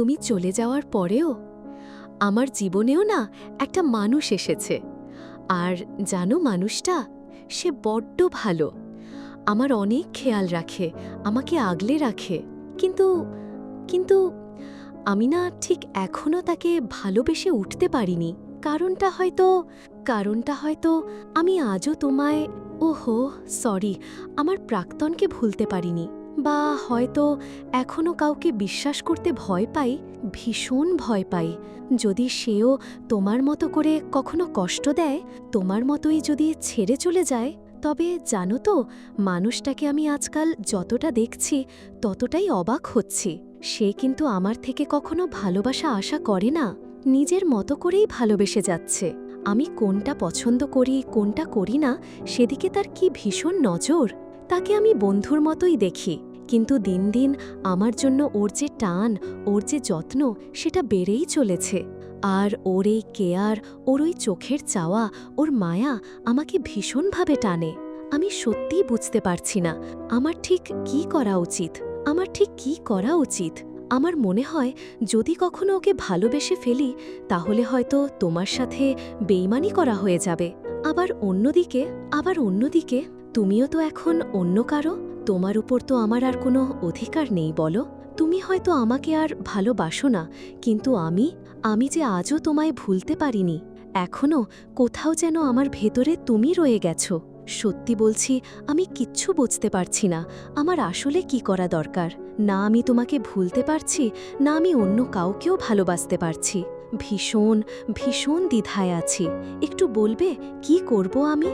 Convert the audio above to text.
তুমি চলে যাওয়ার পরেও আমার জীবনেও না একটা মানুষ এসেছে। আর জানো মানুষটা? সে বড্ড ভালো। আমার অনেক খেয়াল রাখে, আমাকে আগলে রাখে। কিন্তু কিন্তু আমি না ঠিক এখনও তাকে ভালোবেসে উঠতে পারিনি। কারণটা হয়তো কারণটা হয়তো আমি আজও তোমায়, ওহো, সরি, আমার প্রাক্তনকে ভুলতে পারিনি। বা হয়তো এখনও কাউকে বিশ্বাস করতে ভয় পাই, ভীষণ ভয় পাই। যদি সেও তোমার মতো করে কখনো কষ্ট দেয়, তোমার মতোই যদি ছেড়ে চলে যায়, তবে জানো তো, মানুষটাকে আমি আজকাল যতটা দেখছি, ততটাই অবাক হচ্ছি। সে কিন্তু আমার থেকে কখনো ভালোবাসা আশা করে না, নিজের মতো করেই ভালোবেসে যাচ্ছে। আমি কোনটা পছন্দ করি, কোনটা করি না, সেদিকে তার কি ভীষণ নজর? তাকে আমি বন্ধুর মতোই দেখি। কিন্তু দিন দিন আমার জন্য ওর যে টান, ওর যে যত্ন, সেটা বেড়েই চলেছে। আর ওর এই কেয়ার, ওর ওই চোখের চাওয়া, ওর মায়া আমাকে ভীষণভাবে টানে। আমি সত্যিই বুঝতে পারছি না, আমার ঠিক কি করা উচিত? আমার ঠিক কি করা উচিত? আমার মনে হয় যদি কখনো ওকে ভালোবেসে ফেলি, তাহলে হয়তো তোমার সাথে বেইমানি করা হয়ে যাবে। আবার অন্যদিকে আবার অন্যদিকে, তুমিও তো এখন অন্য কারও? তোমার উপর তো আমার আর কোনো অধিকার নেই, বলো। তুমি হয়তো আমাকে আর ভালোবাসো না, কিন্তু আমি আমি যে আজও তোমায় ভুলতে পারিনি এখনও কোথাও যেন আমার ভেতরে তুমি রয়ে গেছো। সত্যি বলছি, আমি কিচ্ছু বুঝতে পারছি না, আমার আসলে কি করা দরকার? না আমি তোমাকে ভুলতে পারছি, না আমি অন্য কাউকেও ভালোবাসতে পারছি। ভীষণ ভীষণ দ্বিধায় আছি। একটু বলবে, কি করব আমি?